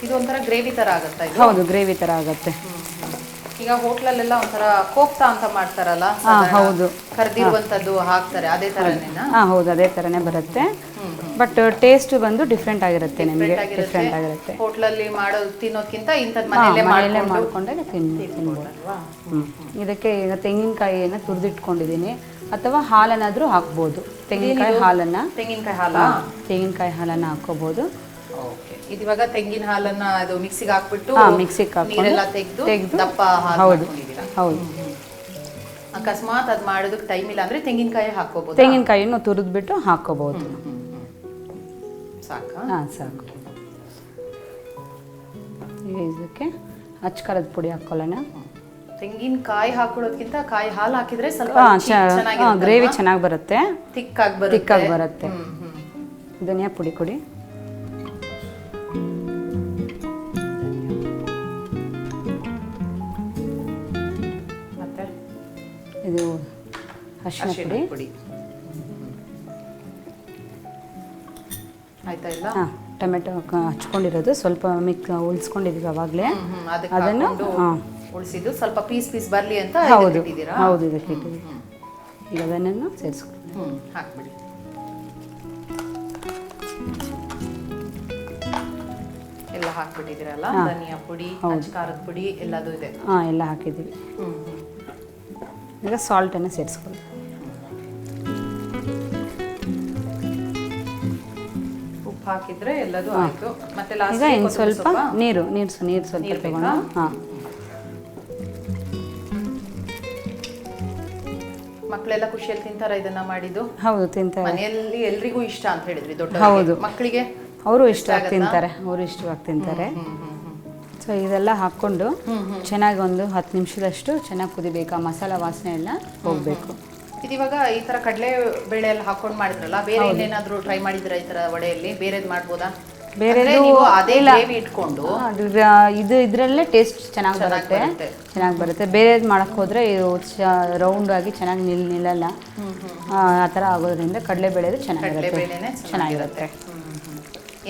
ಇದು ಒಂಥರ ಗ್ರೇವಿ ತರ ಆಗುತ್ತಾ ಇದು? ಹೌದು ಗ್ರೇವಿ ಥರ ಆಗುತ್ತೆ. ಈಗ ಹೋಟ್ಲಲ್ಲೆಲ್ಲ ಒಂಥರ ಕೋಫ್ತಾ ಅಂತ ಮಾಡ್ತಾರಲ್ಲ ಹೌದು. ಕರ್ದಿರುವಂತದ್ದು ಹಾಕ್ತಾರೆ ಅದೇ ತರನೇನಾ? ಹೌದು ಅದೇ ತರನೇ ಬರುತ್ತೆ. ಬಟ್ ಟೇಸ್ಟ್ ಬಂದು ಡಿಫ್ರೆಂಟ್ ಆಗಿರುತ್ತೆ ನಿಮಗೆ ಡಿಫ್ರೆಂಟ್ ಆಗಿರುತ್ತೆ. ಹೋಟ್ಲಲ್ಲಿ ಮಾಡೋ ತಿನ್ನೋಕ್ಕಿಂತ ಇಂಥದ್ ಮನೆಯಲ್ಲೇ ಮನೆಯಲ್ಲೇ ಮಾಡ್ಕೊಂಡು ಮಾಡ್ಕೊಂಡಾಗ ತಿನ್ ತಿನ್ಬೋದು. ಇದಕ್ಕೆ ಈಗ ತೆಂಗಿನಕಾಯಿಯನ್ನು ತುರಿದಿಟ್ಕೊಂಡಿದ್ದೀನಿ. ಅಥವಾ ಹಾಲನ್ನಾದರೂ ಹಾಕ್ಬೋದು. ತೆಂಗಿನಕಾಯಿ ಹಾಲನ್ನು? ತೆಂಗಿನಕಾಯಿ ಹಾಲ? ತೆಂಗಿನಕಾಯಿ ಹಾಲನ್ನು ಹಾಕ್ಕೋಬೋದು. ಓಕೆ. ಇದಿವಾಗ ತೆಂಗಿನ ಹಾಲನ್ನ ಅದು ಮಿಕ್ಸಿಗೆ ಹಾಕ್ಬಿಟ್ಟು ಮಿಕ್ಸಿಗೆ ಹಾಕ್ಕೊಂಡು ತೆಗೆದು ತೆಗ್ದು ದಪ್ಪ ಹೌದು ಹೌದು. ಅಕಸ್ಮಾತ್ ಅದು ಮಾಡೋದಕ್ಕೆ ಟೈಮ್ ಇಲ್ಲ ಅಂದ್ರೆ ತೆಂಗಿನಕಾಯಿ ಹಾಕೋಬಹುದು ತೆಂಗಿನಕಾಯಿಯನ್ನು ತುರಿದ್ಬಿಟ್ಟು ಹಾಕ್ಕೋಬೋದು. ಸಾಕ? ಹಾಂ ಸಾಕು. ಇದಕ್ಕೆ ಅಚ್ಕಾರದ ಪುಡಿ ಹಾಕ್ಕೊಳ್ಳೋಣ ತೆಂಗಿನಕಾಯಿ ಹಾಕೊಳ್ಳೋದ್ಕಿಂತ ಕಾಯಿ ಹಾಲು ಹಾಕಿದ್ರೆ ಸ್ವಲ್ಪ ಗ್ರೇವಿ ಚೆನ್ನಾಗಿ ಬರುತ್ತೆ. ತಿಕ್ಕಾಗಿ ಬರುತ್ತೆ. ತಿಕ್ಕಾಗಿ ಬರುತ್ತೆ. ಧನಿಯಾ ಪುಡಿ ಕೊಡಿ. ಇದು ಅರಿಶಿನ ಪುಡಿ. ಆಯ್ತಾ ಇಲ್ಲ? ಹಾಂ ಟೊಮೆಟೊ ಹಚ್ಕೊಂಡಿರೋದು. ಸ್ವಲ್ಪ ಮಿಕ್ ಉಳಿಸ್ಕೊಂಡಿದ್ದೀವಿ. ಅದಕ್ಕೆ ಅದನ್ನು ಹಾಂ. ಉಳಿಸಿದ್ದು. ಸ್ವಲ್ಪ ಪೀಸ್ ಪೀಸ್ ಬರಲಿ ಅಂತ ಹೌದು. ಹೌದು ಇದಕ್ಕೆ ಇಟ್ಟಿದ್ದೀವಿ. ಈಗ ಅದನ್ನು ಸೇರಿಸ್ಕೊಂಡು ಹ್ಮ್ ಹಾಕ್ಬಿಡಿ. ಎಲ್ಲ ಹಾಕ್ಬಿಟ್ಟಿದ್ದೀರಲ್ಲ? ಧನಿಯಾ ಪುಡಿ ಖಾರದ ಪುಡಿ ಎಲ್ಲದೂ ಇದೆ. ಹಾಂ ಎಲ್ಲ ಹಾಕಿದ್ದೀವಿ. ಈಗ ಸಾಲ್ಟನ್ನು ಸೇರಿಸ್ಕೊಳ್ಳಿ. ಹಾಕಿದ್ರೆ ಎಲ್ಲದೂ ಆಯಿತು. ಮತ್ತೆ ಈಗ ಇನ್ನು ಸ್ವಲ್ಪ ನೀರು ನೀರು ನೀರು ಸ್ವಲ್ಪ ತಗೊಂಡು ಹಾಂ. ಮಕ್ಕಳೆಲ್ಲ ಖುಷಿಯಲ್ಲಿ ತಿಂತಾರ ಇದನ್ನ ಮಾಡಿದ್ದು? ಹೌದು ತಿಂತಾರೆ. ಮನೆಯಲ್ಲಿ ಎಲ್ರಿಗೂ ಇಷ್ಟ ಅಂತ ಹೇಳಿದ್ರಿ ದೊಡ್ಡ ಹೌದು. ಮಕ್ಕಳಿಗೆ ಅವರು ಇಷ್ಟವಾಗಿ ತಿಂತಾರೆ. ಅವರು ಇಷ್ಟವಾಗಿ ತಿಂತಾರೆ. ಸೊ ಇದೆಲ್ಲ ಹಾಕ್ಕೊಂಡು ಚೆನ್ನಾಗಿ ಒಂದು ಹತ್ತು ನಿಮಿಷದಷ್ಟು ಚೆನ್ನಾಗಿ ಕುದಿಬೇಕು. ಆ ಮಸಾಲ ವಾಸನೆ ಎಲ್ಲ ಹೋಗಬೇಕು. ಇದಿವಾಗ ಈ ತರ ಕಡಲೆ ಬೇಳೆ ಎಲ್ಲ ಹಾಕೊಂಡು ಮಾಡಿದ್ರಲ್ಲ ಬೇರೆ ಇನ್ನೇನಾದ್ರೂ ಟ್ರೈ ಮಾಡಿದ್ರ ಈ ತರ ವಡೆಯಲ್ಲಿ? ಬೇರೆದ್ ಮಾಡ್ಬೋದಾ? ಬೇರೆ ಅದೇ ಗ್ರೇವಿ ಇಟ್ಕೊಂಡು ಇದು ಇದರಲ್ಲೇ ಟೇಸ್ಟ್ ಚೆನ್ನಾಗಿ ಬರುತ್ತೆ. ಚೆನ್ನಾಗಿ ಬರುತ್ತೆ. ಬೇರೆದು ಮಾಡಕ್ಕೆ ಹೋದರೆ ಇದು ರೌಂಡ್ ಆಗಿ ಚೆನ್ನಾಗಿ ನಿಲ್ ನಿಲ್ಲಲ್ಲ. ಆ ಥರ ಆಗೋದ್ರಿಂದ ಕಡಲೆ ಚೆನ್ನಾಗಿರುತ್ತೆ ಬೇಳೆನೆ ಚೆನ್ನಾಗಿರುತ್ತೆ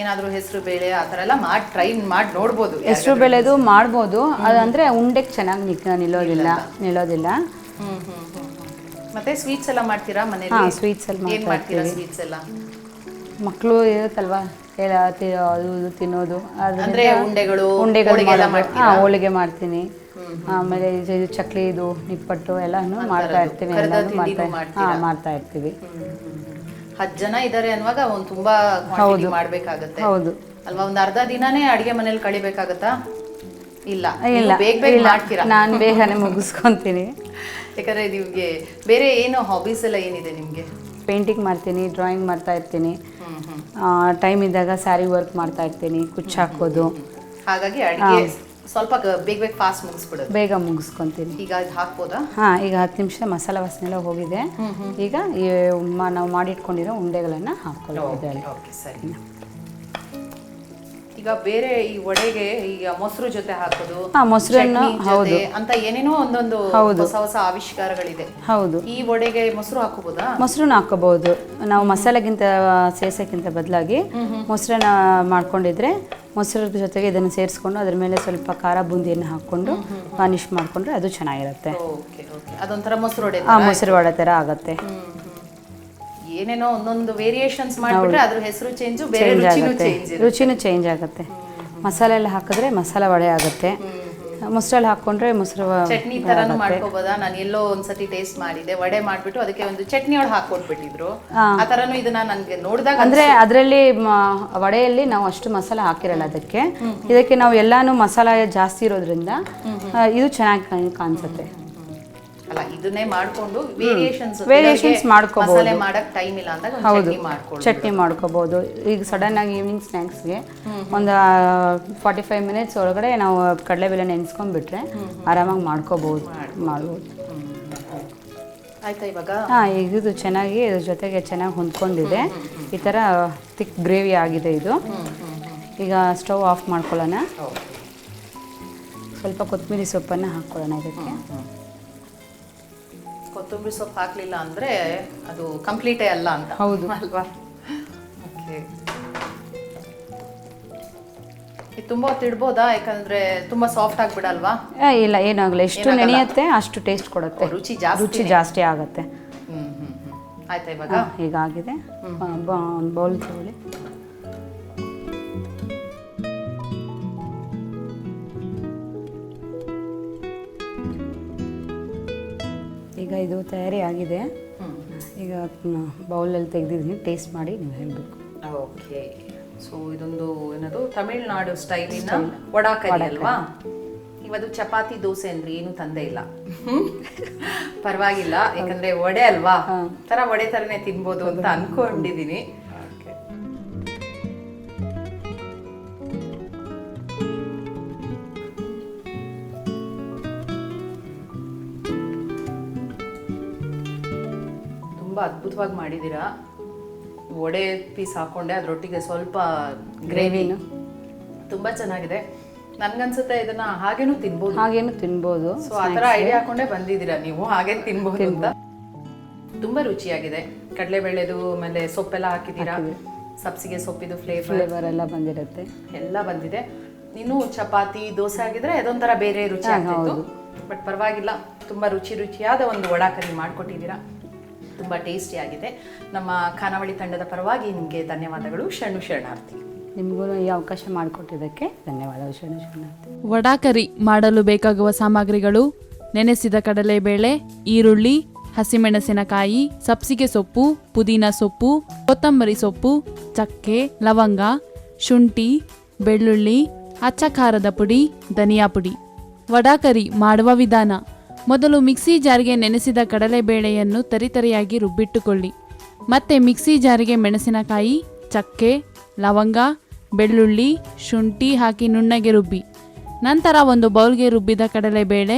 ಏನಾದರೂ ಹೆಸರು ಬೇಳೆ ಆ ಥರ ಎಲ್ಲ ಮಾಡಿ ಟ್ರೈ ಮಾಡಿ ನೋಡ್ಬೋದು. ಹೆಸರು ಬೇಳೆದು ಮಾಡ್ಬೋದು. ಅದಂದರೆ ಉಂಡೆಗೆ ಚೆನ್ನಾಗಿ ನಿಲ್ಲೋದಿಲ್ಲ. ನಿಲ್ಲೋದಿಲ್ಲ. ಹ್ಮ್ ಹ್ಮ್. ಮತ್ತೆ ಸ್ವೀಟ್ಸ್ ಎಲ್ಲ ಮಾಡ್ತೀರಾ ಮನೆಯಲ್ಲಿ? ಮನೇಲಿ ಸ್ವೀಟ್ಸ್ ಎಲ್ಲ ಏನು ಮಾಡ್ತೀರಾ ಇರ್ತೀವಿ. ಸ್ವೀಟ್ಸ್ ಎಲ್ಲ? ಮಕ್ಕಳು ಇರುತ್ತಲ್ವಾ? ಎಲ್ಲ ತಿ- ಅದು ಇದು ತಿನ್ನೋದು. ಅದ್ರಿಂದ ಅಂದ್ರೆ ಉಂಡೆಗಳು, ಉಂಡೆಗಳು ಹೋಳಿಗೆ ಎಲ್ಲ ಮಾಡೋದು. ಮಾಡ್ತೀರಾ? ಹಾ, ಹೋಳಿಗೆ ಮಾಡ್ತೀನಿ. ಆಮೇಲೆ ಇದು ಇದು ಚಕ್ಲಿ ಇದು ನಿಪ್ಪಟ್ಟು ಎಲ್ಲಾನು ಮಾಡ್ತಾ ಇರ್ತೀವಿ ಕರ್ದ ಎಲ್ಲಾನು ತಿಂಡಿನೂ ಮಾಡ್ತಾ ಹಾ ಮಾಡ್ತಾ ಇರ್ತೀವಿ. ಹತ್ತು ಜನ ಇದಾರೆ ಅನ್ನುವಾಗ ಒಂದು ತುಂಬಾ ಕ್ವಾಂಟಿಟಿ ಮಾಡ್ಬೇಕಾಗತ್ತೆ. ಹೌದು. ಅಲ್ವಾ ಒಂದ್ ಅರ್ಧ ದಿನಾನೇ ಅಡಿಗೆ ಮನೇಲಿ ಕಳಿಬೇಕಾಗತ್ತಾ? ಇಲ್ಲ. ಇಲ್ಲ. ಬೇಗ ಬೇಗ ಮಾಡ್ತೀರಾ? ನಾನು ಬೇಗನೆ ಮುಗಿಸ್ಕೊತೀನಿ. ಯಾಕಂದರೆ ನಿಮಗೆ ಬೇರೆ ಏನು ಹಾಬೀಸ್ ಎಲ್ಲ ಏನಿದೆ ನಿಮಗೆ? ಪೇಂಟಿಂಗ್ ಮಾಡ್ತೀನಿ ಡ್ರಾಯಿಂಗ್ ಮಾಡ್ತಾ ಇರ್ತೀನಿ. ಟೈಮ್ ಇದ್ದಾಗ ಸ್ಯಾರಿ ವರ್ಕ್ ಮಾಡ್ತಾ ಇರ್ತೀನಿ ಕುಚ್ಚು ಹಾಕೋದು. ಹಾಗಾಗಿ ಅಡಿಗೆ ಸ್ವಲ್ಪ ಬೇಗ ಬೇಗ ಫಾಸ್ಟ್ ಮುಗಿಸ್ಬಿಡೋದು. ಬೇಗ ಮುಗಿಸ್ಕೊತೀನಿ. ಈಗ ಇದು ಹಾಕ್ಬೋದಾ? ಹಾಂ ಈಗ ಹತ್ತು ನಿಮಿಷ ಮಸಾಲ ವಾಸನೆ ಎಲ್ಲ ಹೋಗಿದೆ ಈಗ ನಾವು ಮಾಡಿಟ್ಕೊಂಡಿರೋ ಉಂಡೆಗಳನ್ನು ಓಕೆ ಸರಿ. ಈಗ ಬೇರೆ ಈ ವಡೆಗೆ ಈಗ ಮೊಸರು ಜೊತೆ ಹಾಕೋದು ಹಾ, ಮೊಸರನ್ನ ಚಟ್ನಿ ಜೊತೆ ಹೌದು. ಅಂತ ಏನೇನೋ ಒಂದೊಂದು ಹೌದು. ಹೊಸ ಹೊಸ ಆವಿಷ್ಕಾರಗಳಿದೆ. ಹೌದು. ಈ ವಡೆಗೆ ಮೊಸರು ಹಾಕೋಬೋದಾ ಮೊಸರನ್ನ ಹಾಕೋಬಹುದು. ನಾವು ಮಸಾಲೆಗಿಂತ ಸೇಸಕ್ಕಿಂತ ಬದಲಾಗಿ ಮೊಸರನ್ನ ಮಾಡ್ಕೊಂಡಿದ್ರೆ ಮೊಸರದ ಜೊತೆಗೆ ಇದನ್ನು ಸೇರಿಸ್ಕೊಂಡು ಅದ್ರ ಮೇಲೆ ಸ್ವಲ್ಪ ಖಾರ ಬೂಂದಿಯನ್ನು ಹಾಕ್ಕೊಂಡು ಪಾನಿಷ್ ಮಾಡಿಕೊಂಡ್ರೆ ಅದು ಚೆನ್ನಾಗಿರುತ್ತೆ. Okay okay. ಅದೊಂಥರ ಮೊಸರು ವಡೆ ಆ ಮೊಸರು ವಡೆ ಥರ ಆಗುತ್ತೆ. ಏನೇನೋ ಒಂದೊಂದು ವೇರಿಯೇಷನ್ಸ್ ಮಾಡಿಬಿಟ್ರೆ ಅದ್ರ ಹೆಸರು ಚೇಂಜು ಬೇರೆ ಚೇಂಜ್ ರುಚಿನೂ ಆಗುತ್ತೆ. ಚೇಂಜ್ ರುಚಿನೂ ಚೇಂಜ್ ಆಗುತ್ತೆ. ಮಸಾಲೆ ಎಲ್ಲ ಹಾಕಿದ್ರೆ ಮಸಾಲ ವಡೆ ಆಗುತ್ತೆ. ಮೊಸರಲ್ಲಿ ಹಾಕೊಂಡ್ರೆ ಮೊಸರು ಚಟ್ನಿ ತರನು ಮಾಡ್ಕೋಬೋದಾ? ನಾನು ಎಲ್ಲೋ ಒಂದ್ಸತಿ ಟೇಸ್ಟ್ ಮಾಡಿದೆ. ವಡೆ ಮಾಡ್ಬಿಟ್ಟು ಅದಕ್ಕೆ ಒಂದು ಚಟ್ನಿ ಒಳಗೆ ಹಾಕೊಟ್ಬಿಟ್ಟಿದ್ರು ಆ ತರನು ಇದನ್ನ ನನ್ಗೆ ನೋಡಿದಾಗ ಅಂದ್ರೆ ಅದರಲ್ಲಿ ವಡೆಯಲ್ಲಿ ನಾವು ಅಷ್ಟು ಮಸಾಲ ಹಾಕಿರಲ್ಲ ಅದಕ್ಕೆ. ಇದಕ್ಕೆ ನಾವು ಎಲ್ಲಾನು ಮಸಾಲ ಜಾಸ್ತಿ ಇರೋದ್ರಿಂದ ಇದು ಚೆನ್ನಾಗಿ ಕಾಣಿಸುತ್ತೆ. ಇದನ್ನೇ ಮಾಡ್ಕೊಂಡು ವೇರಿಯೇಷನ್ಸ್ ವೇರಿಯೇಷನ್ಸ್ ಮಾಡ್ಕೋಬಹುದು. ಮಸಾಲೆ ಮಾಡಕ್ ಟೈಮ್ ಇಲ್ಲ ಅಂದಾಗ ಹೌದು. ಚಟ್ನಿ ಮಾಡ್ಕೋಬಹುದು ಈಗ ಸಡನ್ ಆಗಿ ಈವ್ನಿಂಗ್ ಸ್ನ್ಯಾಕ್ಸ್ಗೆ ಒಂದು ಫಾರ್ಟಿ ಫೈವ್ ಮಿನಿಟ್ಸ್ ಒಳಗಡೆ ನಾವು ಕಡಲೆಬೇಳೆ ನೆನೆಸ್ಕೊಂಡ್ಬಿಟ್ರೆ ಆರಾಮಾಗಿ ಮಾಡ್ಕೋಬಹುದು ಮಾಡ್ಬೋದು. ಆಯ್ತಾ ಇವಾಗ? ಹಾಂ ಈಗ ಇದು ಚೆನ್ನಾಗಿ ಇದ್ರ ಜೊತೆಗೆ ಚೆನ್ನಾಗಿ ಹೊಂದ್ಕೊಂಡಿದೆ. ಈ ಥರ ತಿಕ್ ಗ್ರೇವಿ ಆಗಿದೆ ಇದು. ಈಗ ಸ್ಟವ್ ಆಫ್ ಮಾಡ್ಕೊಳ್ಳೋಣ. ಸ್ವಲ್ಪ ಕೊತ್ತಂಬರಿ ಸೊಪ್ಪನ್ನು ಹಾಕ್ಕೊಳ್ಳೋಣ ಇದಕ್ಕೆ. ಕೊತ್ತಂಬರಿ ಸೊಪ್ಪು ಹಾಕಲಿಲ್ಲ ಅಂದ್ರೆ ಅದು ಕಂಪ್ಲೀಟೇ ಅಲ್ಲ ಅಂತ. ಹೌದು. ಅಲ್ವಾ? ಓಕೆ. ಇದು ತುಂಬಾ ಹೊತ್ತು ಇಡ್ಬೋದಾ? ಯಾಕಂದ್ರೆ ತುಂಬಾ ಸಾಫ್ಟ್ ಆಗಿಬಿಡಲ್ವಾ? ಇಲ್ಲ ಏನಾಗಲ್ಲ ಎಷ್ಟು ನೆನೆಯುತ್ತೆ ಅಷ್ಟು ಟೇಸ್ಟ್ ಕೊಡುತ್ತೆ. ರುಚಿ ಜಾಸ್ತಿ. ರುಚಿ ಜಾಸ್ತಿ ಆಗುತ್ತೆ. ಹ್ಞೂ ಹ್ಞೂ ಹ್ಞೂ ಆಯ್ತಾ ಇವಾಗ? ಹೀಗಾಗಿದೆ. ಒಂದು ಬೌಲ್ ತಗೊಳ್ಳಿ ಇದು ತಯಾರಿ ಆಗಿದೆ. ಈಗ ಬೌಲಲ್ಲಿ ತೆಗೆದಿದ್ದೀನಿ. ಟೇಸ್ಟ್ ಮಾಡಿ ನೀವು ಹೇಳಬೇಕು. ಓಕೆ. ಸೊ ಇದೊಂದು ಏನದು? ತಮಿಳ್ನಾಡು ಸ್ಟೈಲಿನ ವಡಾಕರಿ ಅಲ್ವಾ? ಇವತ್ತು ಚಪಾತಿ ದೋಸೆ ಅಂದ್ರೆ ಏನು ತಂದೆ ಇಲ್ಲ. ಪರವಾಗಿಲ್ಲ. ಯಾಕಂದ್ರೆ ವಡೆ ಅಲ್ವಾ? ತರ ವಡೆ ತರನೇ ತಿನ್ಬೋದು ಅಂತ ಅನ್ಕೊಂಡಿದೀನಿ. ತುಂಬಾ ಅದ್ಭುತವಾಗಿ ಮಾಡಿದೀರಾ ವಡೆ ಪೀಸ್ ಹಾಕೊಂಡೆ ಅದರೊಟ್ಟಿಗೆ ಸ್ವಲ್ಪ ಗ್ರೇವಿ. ತುಂಬಾ ಚೆನ್ನಾಗಿದೆ. ನನ್ಗನ್ಸುತ್ತೆ ಇದನ್ನ ಹಾಗೇನು ತಿನ್ಬೋದು. ಹಾಗೇನು ತಿನ್ಬೋದು. ಸೊ ಆ ಥರ ಐಡಿಯಾ ಹಾಕೊಂಡೆ ಬಂದಿದ್ದೀರಾ ನೀವು ಹಾಗೆ ತಿನ್ಬಹುದು ಅಂತ. ತುಂಬಾ ರುಚಿಯಾಗಿದೆ. ಕಡಲೆಬೇಳೆದು ಆಮೇಲೆ ಸೊಪ್ಪೆಲ್ಲ ಹಾಕಿದ್ದೀರಾ? ಸಬ್ಸಿಗೆ ಸೊಪ್ಪಿದು ಫ್ಲೇವರ್ ಫ್ಲೇವರ್ ಎಲ್ಲ ಬಂದಿರುತ್ತೆ. ಎಲ್ಲ ಬಂದಿದೆ. ನೀನು ಚಪಾತಿ ದೋಸೆ ಆಗಿದ್ರೆ ಅದೊಂಥರ ಬೇರೆ ರುಚಿ ಆಗ್ತಿತ್ತು. ಬಟ್ ಪರವಾಗಿಲ್ಲ ತುಂಬಾ ರುಚಿ ರುಚಿಯಾದ ಒಂದು ವಡಾಕರಿ ಮಾಡ್ಕೊಟ್ಟಿದ್ದೀರಾ. ತುಂಬಾ ಟೇಸ್ಟಿಯಾಗಿದೆ. ನಮ್ಮ ಖಾನಾವಳಿ ತಂಡದ ಪರವಾಗಿ ನಿಮಗೆ ಧನ್ಯವಾದಗಳು. ಶರಣು ಶರಣಾರ್ಥಿ. ನಿಮಗೂ ಈ ಅವಕಾಶ ಮಾಡಿಕೊಟ್ಟಿದ್ದಕ್ಕೆ ಧನ್ಯವಾದಗಳು. ಶರಣು ಶರಣಾರ್ಥಿ. ವಡಾಕರಿ ಮಾಡಲು ಬೇಕಾಗುವ ಸಾಮಗ್ರಿಗಳು ನೆನೆಸಿದ ಕಡಲೆಬೇಳೆ ಈರುಳ್ಳಿ ಹಸಿಮೆಣಸಿನಕಾಯಿ ಸಬ್ಸಿಗೆ ಸೊಪ್ಪು ಪುದೀನ ಸೊಪ್ಪು ಕೊತ್ತಂಬರಿ ಸೊಪ್ಪು ಚಕ್ಕೆ ಲವಂಗ ಶುಂಠಿ ಬೆಳ್ಳುಳ್ಳಿ ಅಚ್ಚ ಖಾರದ ಪುಡಿ ಧನಿಯಾ ಪುಡಿ. ವಡಾಕರಿ ಮಾಡುವ ವಿಧಾನ. ಮೊದಲು ಮಿಕ್ಸಿ ಜಾರ್ಗೆ ನೆನೆಸಿದ ಕಡಲೆಬೇಳೆಯನ್ನು ತರಿತರಿಯಾಗಿ ರುಬ್ಬಿಟ್ಟುಕೊಳ್ಳಿ. ಮತ್ತೆ ಮಿಕ್ಸಿ ಜಾರಿಗೆ ಮೆಣಸಿನಕಾಯಿ, ಚಕ್ಕೆ, ಲವಂಗ, ಬೆಳ್ಳುಳ್ಳಿ, ಶುಂಠಿ ಹಾಕಿ ನುಣ್ಣಗೆ ರುಬ್ಬಿ. ನಂತರ ಒಂದು ಬೌಲ್ಗೆ ರುಬ್ಬಿದ ಕಡಲೆಬೇಳೆ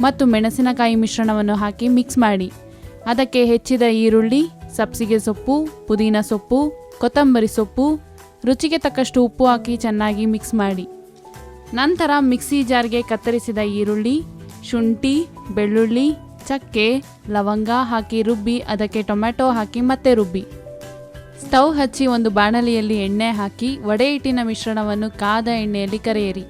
ಮತ್ತು ಮೆಣಸಿನಕಾಯಿ ಮಿಶ್ರಣವನ್ನು ಹಾಕಿ ಮಿಕ್ಸ್ ಮಾಡಿ. ಅದಕ್ಕೆ ಹೆಚ್ಚಿದ ಈರುಳ್ಳಿ, ಸಬ್ಸಿಗೆ ಸೊಪ್ಪು, ಪುದೀನ ಸೊಪ್ಪು, ಕೊತ್ತಂಬರಿ ಸೊಪ್ಪು, ರುಚಿಗೆ ತಕ್ಕಷ್ಟು ಉಪ್ಪು ಹಾಕಿ ಚೆನ್ನಾಗಿ ಮಿಕ್ಸ್ ಮಾಡಿ. ನಂತರ ಮಿಕ್ಸಿ ಜಾರ್ಗೆ ಕತ್ತರಿಸಿದ ಈರುಳ್ಳಿ ಶುಂಠಿ, ಬೆಳ್ಳುಳ್ಳಿ, ಚಕ್ಕೆ, ಲವಂಗ ಹಾಕಿ ರುಬ್ಬಿ, ಅದಕ್ಕೆ ಟೊಮ್ಯಾಟೊ ಹಾಕಿ ಮತ್ತೆ ರುಬ್ಬಿ. ಸ್ಟವ್ ಹಚ್ಚಿ ಒಂದು ಬಾಣಲಿಯಲ್ಲಿ ಎಣ್ಣೆ ಹಾಕಿ ವಡೆ ಹಿಟ್ಟಿನ ಮಿಶ್ರಣವನ್ನು ಕಾದ ಎಣ್ಣೆಯಲ್ಲಿ ಕರೆಯಿರಿ.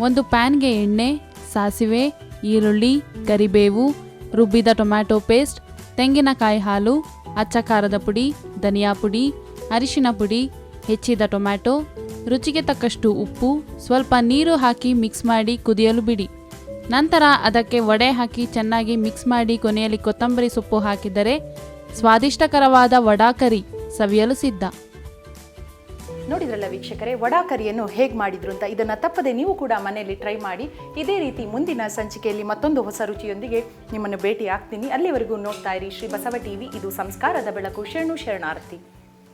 ಒಂದು ಪ್ಯಾನ್ಗೆ ಎಣ್ಣೆ, ಸಾಸಿವೆ, ಈರುಳ್ಳಿ, ಕರಿಬೇವು, ರುಬ್ಬಿದ ಟೊಮ್ಯಾಟೊ ಪೇಸ್ಟ್, ತೆಂಗಿನಕಾಯಿ ಹಾಲು, ಅಚ್ಚ ಖಾರದ ಪುಡಿ, ಧನಿಯಾ ಪುಡಿ, ಅರಿಶಿನ ಪುಡಿ, ಹೆಚ್ಚಿದ ಟೊಮ್ಯಾಟೊ, ರುಚಿಗೆ ತಕ್ಕಷ್ಟು ಉಪ್ಪು, ಸ್ವಲ್ಪ ನೀರು ಹಾಕಿ ಮಿಕ್ಸ್ ಮಾಡಿ ಕುದಿಯಲು ಬಿಡಿ. ನಂತರ ಅದಕ್ಕೆ ವಡೆ ಹಾಕಿ ಚೆನ್ನಾಗಿ ಮಿಕ್ಸ್ ಮಾಡಿ ಕೊನೆಯಲ್ಲಿ ಕೊತ್ತಂಬರಿ ಸೊಪ್ಪು ಹಾಕಿದರೆ ಸ್ವಾದಿಷ್ಟಕರವಾದ ವಡಾ ಕರಿ ಸವಿಯಲು ಸಿದ್ಧ. ನೋಡಿದ್ರಲ್ಲ ವೀಕ್ಷಕರೇ, ವಡಾ ಕರಿಯನ್ನು ಹೇಗೆ ಮಾಡಿದ್ರು ಅಂತ ಇದನ್ನು ತಪ್ಪದೆ ನೀವು ಕೂಡ ಮನೆಯಲ್ಲಿ ಟ್ರೈ ಮಾಡಿ. ಇದೇ ರೀತಿ ಮುಂದಿನ ಸಂಚಿಕೆಯಲ್ಲಿ ಮತ್ತೊಂದು ಹೊಸ ರುಚಿಯೊಂದಿಗೆ ನಿಮ್ಮನ್ನು ಭೇಟಿ ಆಗ್ತೀನಿ ಅಲ್ಲಿವರೆಗೂ ನೋಡ್ತಾ ಇರಿ ಶ್ರೀ ಬಸವ ಟಿವಿ, ಇದು ಸಂಸ್ಕಾರದ ಬೆಳಕು. ಶರಣು ಶರಣಾರ್ಥಿ.